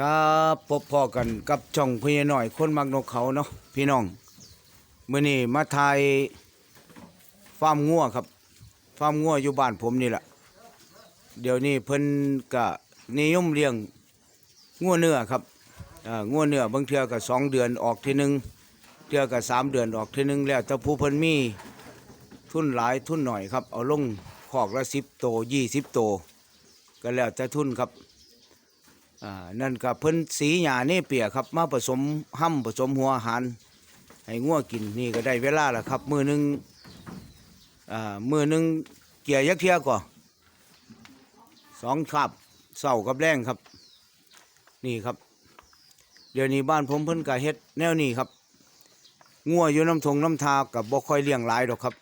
ครับพบพ่อกันกับช่องพี่หน่อยคนมักนกเขาเนาะพี่น้องมื้อนี้มาถ่ายฟาร์มงัวครับฟาร์มงัวอยู่บ้านผมนี่แหละเดี๋ยวนี้เพิ่นก็นิยมเลี้ยงงัวเนื้อครับอ่างัวเนื้อบางเทือก็สองเดือนออกทีหนึงเทือก็สามเดือนออกทีหนึงแล้วแต่ผู้เพิ่นมีทุนหลายทุนหน่อยครับเอาลงคอกละสิบโตยี่สิบโตก็แล้วแต่ทุนครับ อ่านั่นก็เพิ่นสีหญ้าเนเปียครับ มาผสมห้ำผสมหัวอาหารให้งัวกินนี่ก็ได้เวลาแล้วครับ มือหนึงอ่ามือหนึงเกี่ยยักเทียก่อสองคาบเสากับแรงครับ นี่ครับ เดี๋ยวนี้บ้านผมเพิ่นก็เฮ็ดแนวนี้ครับงัวอยู่น้ำทงน้ำทากับบ่ค่อยเลี้ยงหลายดอกครับ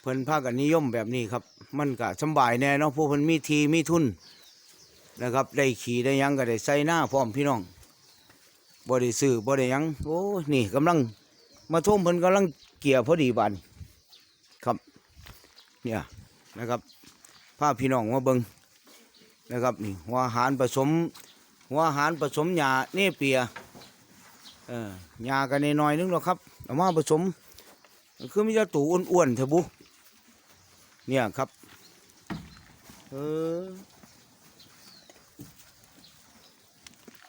เพิ่นพากันนิยมแบบนี้ครับ มันก็สำบายแน่เนาะผู้เพิ่นมีทีมีทุน นะครับ ได้ขี่ได้ยังก็ได้ใส่หน้าพร้อมพี่น้องบ่ได้ซื้อบ่ได้ยังโอ้นี่กำลังมาท่วมเพิ่นกำลังเกี่ยพอดีบานครับเนี่ยนะครับพาพี่น้องมาเบิงนะครับนี่หัวหารผสม หัวหารผสมหญ้าเนเปียเออหญ้ากันน้อยนึงหรอกครับเอามาผสมคือมีแต่ตูอ้วนๆเถอะบุเนี่ยครับเออ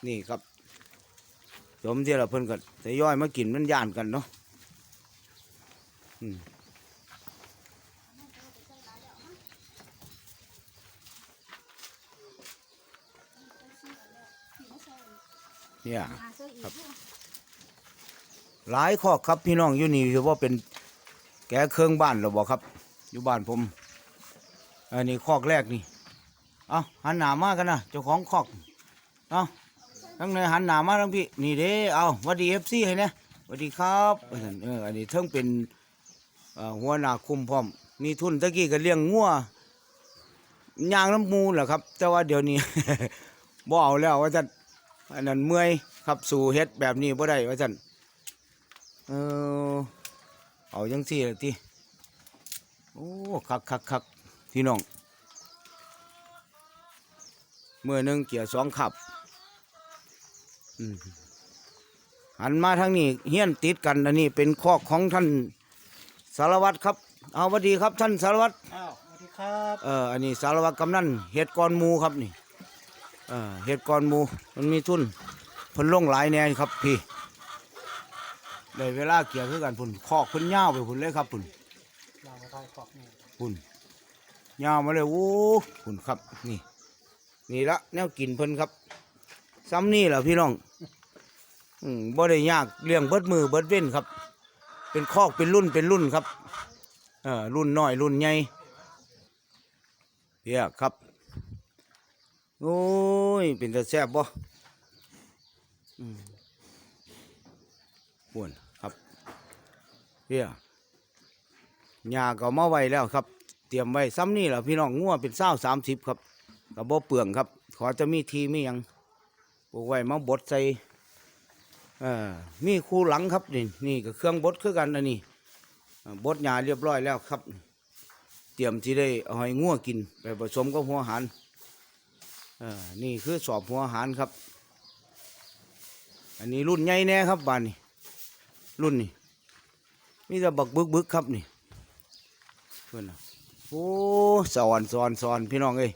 นี่ครับสมที่เราเพิ่นก็ทยอยมากินมันย่านกันเนาะเนี่ยครับ หลายข้อครับพี่น้องอยู่นี่คือว่าเป็นแกเครื่องบ้านหรือบ่ครับ อยู่บ้านผมอันนี้คอกแรกนี่ เอาหันหนามากันนะเจ้าของคอก เอา ทั้งในหันหนามาทั้งพี่นี่เด้เอาวัดดีเอฟซีให้นะหวัดดีครับเอออันนี้เทั้งเป็นหัวหน้าคุมพร้อม มีทุนตะกี้ก็เลี้ยงงัวยางน้ำมูแหละครับ แต่ว่าเดี๋ยวนี้บ่เอาแล้วว่าจันอันนั้นเมื่อยครับสู่เฮ็ดแบบนี้บ่ได้ว่าจันเออเอาจังซี่ละทีโอ้คักคักคักพี่น้องเมื่อหนึงเกี่ยวสองขับ หันมาทางนี้เฮี้ยนติดกันอันนี้เป็นคอกของท่านสารวัตรครับ เอาสวัสดีครับท่านสารวัตรอ้าวสวัสดีครับเอออันนี้สารวัตรกำนันเห็ดกอนหมูครับนี่เออเห็ดกอนหมูมันมีทุนเพิ่นลงหลายแน่ครับพี่ได้เวลาเกี่ยวคือกันพุ่นคอกเพิ่นยาวไปพุ่นเลยครับพุ่นเรามาได้ขอบนี่พุ่นยาวมาเลยโอ้พุ่นครับนี่ นี่ละแนวกินเพิ่นครับ ซ้ำนี่แหละพี่น้องอืมบ่ได้ยากเลี้ยงเบิดมือเบิดเว้นครับ เป็นคอกเป็นรุ่นเป็นรุ่นครับเออรุ่นน้อยรุ่นใหญ่เพียครับโอ้ยเป็นตาแซบบ่อืมป่วนครับเพียหญ้าก็เอามาไว้แล้วครับ เตรียมไว้ซ้ำนี่แหละพี่น้องงัวเป็นเศร้าสามสิบครับกับบ่เปลืองครับ ขอจะมีทีมียัง ลูกไว้มาบดใส่มีคู่หลังครับนี่นี่ก็เครื่องบดคือกันอันนี้อ่บดหญ้าเรียบร้อยแล้วครับ เตรียมที่ได้เอาให้งัวกินไปผสมกับหัวหารนี่คือสอบหัวหารครับ อันนี้รุ่นใหญ่แน่ครับบานนี้รุ่นนี้มีแต่บักบึกบึกครับนี่เพื่อนโอ้สอนสอนสอนพี่น้องเอ้ย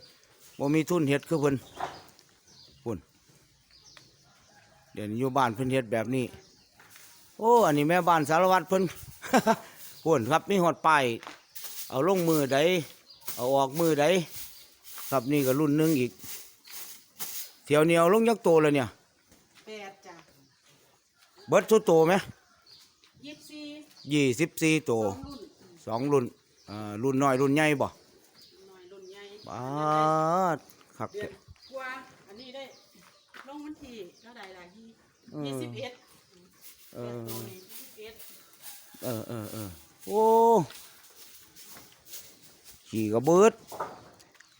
บ่มีทุนเฮ็ดคือเพิ่นพุ่น เดี๋ยวนี้อยู่บ้านเพิ่นเฮ็ดแบบนี้ โอ้ อันนี้แม่บ้านสารวัตรเพิ่นพุ่นครับมีหอดป้ายเอาลงมือใดเอาออกมือใดครับนี่ก็รุ่นหนึงอีกเที่ยวเหนียวลงยักโตเลยเนี่ยแปดจ้ะเบิดทุกโตไหมยี่สิบสี่ยี่สิบสี่โตสองรุ่นสองรุ่นอ่ารุ่นน้อยรุ่นใหญ่บ่หน่อยรุ่นใหญ่บาดคักเดือแท้นกว่าอันนี้ได้ลง วันที่เท่าไหร่ล่ะยี่เออ ยี่สิบเอ็ดเอแปดอตัวนี้ยี่สิบเอ็ดเออเออเออโอ้ขี่กระเบิด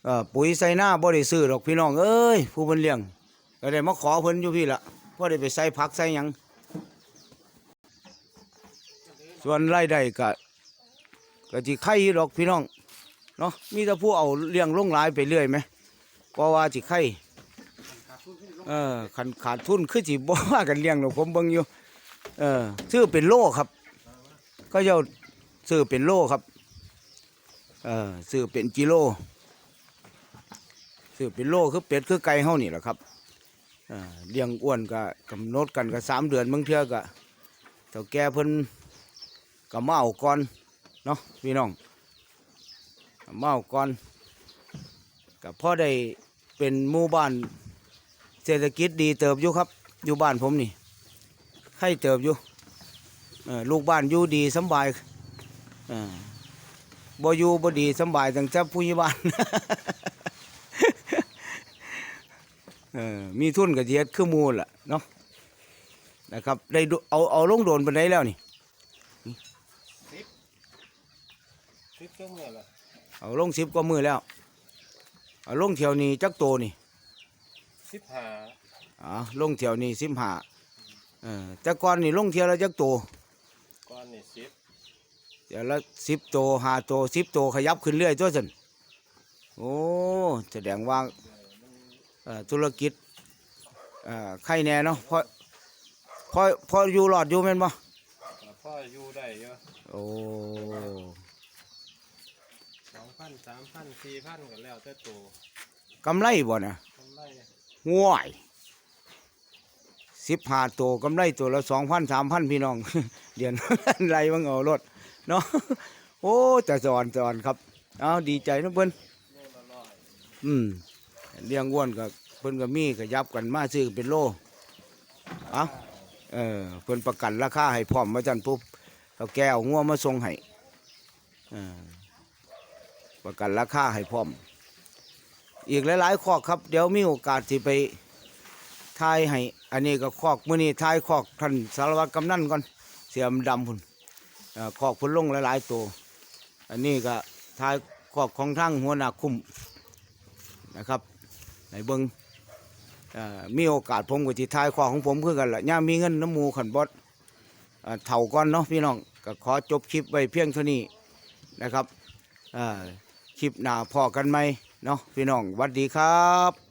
เออปุ๋ยใส่หน้าบ่ได้ซื้อหรอกพี่น้องเอ้ยผู้เพิ่นเลี้ยงก็ได้มาขอเพิ่นอยู่พี่ละพอได้ไปใส่ผักใส่หยังส่วนรายได้ก็ก็สิไข่อยู่ดอกพี่น้องเนาะมีแต่ผู้เอาเลี้ยงลงหลายไปเรื่อยไหมเพราะว่าสิไข่ ขาดทุนขึ้นลง เออขันขาดทุนคือสิบ่ว่ากันเลี้ยงหรอกผมเบิ่งอยู่ เออซื้อเป็นโลครับ ก็เจ้าซื้อเป็นโลครับ เออซื้อเป็นกิโลซื้อเป็นโลคือเป็ดคือไก่เฮานี่แหละครับเออเลี้ยงอ้วนก็กำหนดกันก็สามเดือนบางเทื่อก็เจ้าแก่เพิ่นก็มาเอาก่อนเนาะพี่น้องมาเอาก่อนก็พอได้เป็นหมู่บ้าน เศรษฐกิจดีเติบอยู่ครับ อยู่บ้านผมนี่ใครเติบอยู่เออลูกบ้านอยู่ดีสำบายเออบ่อยู่บ่ดีสำบายตั้งแต่ผู้ใหญ่บ้านเออมีทุนกับเทียดคือหมูลล่ะเนาะนะครับได้ดูเอาเอาลงโดนไปได้แล้วนี่ซิปเครื่องเนี่ยแหละเอาลงสิบกว่ามือแล้วเอาลงเที่ยวนี้จักโตนี่ ซิปหาอ๋อลงเที่ยวนี้สิบห้าเออแต่ก่อนนี่ลงเที่ยวละจักโตก้อนนี่ซิปเดี๋ยวละสิบโตห้าโตสิบโตขยับขึ้นเรื่อยตัวสันโอ้แสดงว่าเอ่อธุรกิจเอ่อใครแน่เนาะพอพอพออยู่รอดอยู่แม่นบ่พ่ออยู่ได้เยอะโอ้สองพันสามพันสี่พันก็แล้วแต่ตัวกำไรบ่นะทำไร ง่วยสิบห้าโตกำไรตัวละสองพันสามพันพี่น้อง เดือนไรบังเอารถเนาะโอ้แต่สอนสอนครับ เอาดีใจนะเพิ่นอยอืมเลี้ยงอ้วนกับเพิ่นก็มีก็ยับกันมาซื้อเป็นโลเอาเออเพิ่นประกันราคาให้พร้อมมาจันปุ๊บเขาแก้เอางัวมาส่งให้เออประกันราคาให้พร้อม อีกหลายๆคอกครับ เดี๋ยวมีโอกาสสิไปทายให้ อันนี้ก็คอกมื้อนี้ทายคอกท่านสารวัตรกำนันก่อนเสียมดำพุ่นเอ่อคอกพุ่นลงหลายๆตัวอันนี้ก็ทายคอกของทั้งหัวหน้าคุ้มนะครับในเบิงมีโอกาสผมกับที่ทายขอของผมคือกันละย่ามีเงินน้ำมูขันบดเอ่อเท่าก่อนเนาะพี่น้องก็ขอจบคลิปไว้เพียงเท่านี้นะครับคลิปหน้าพอกันไหม เนาะพี่น้องวัสดีครับ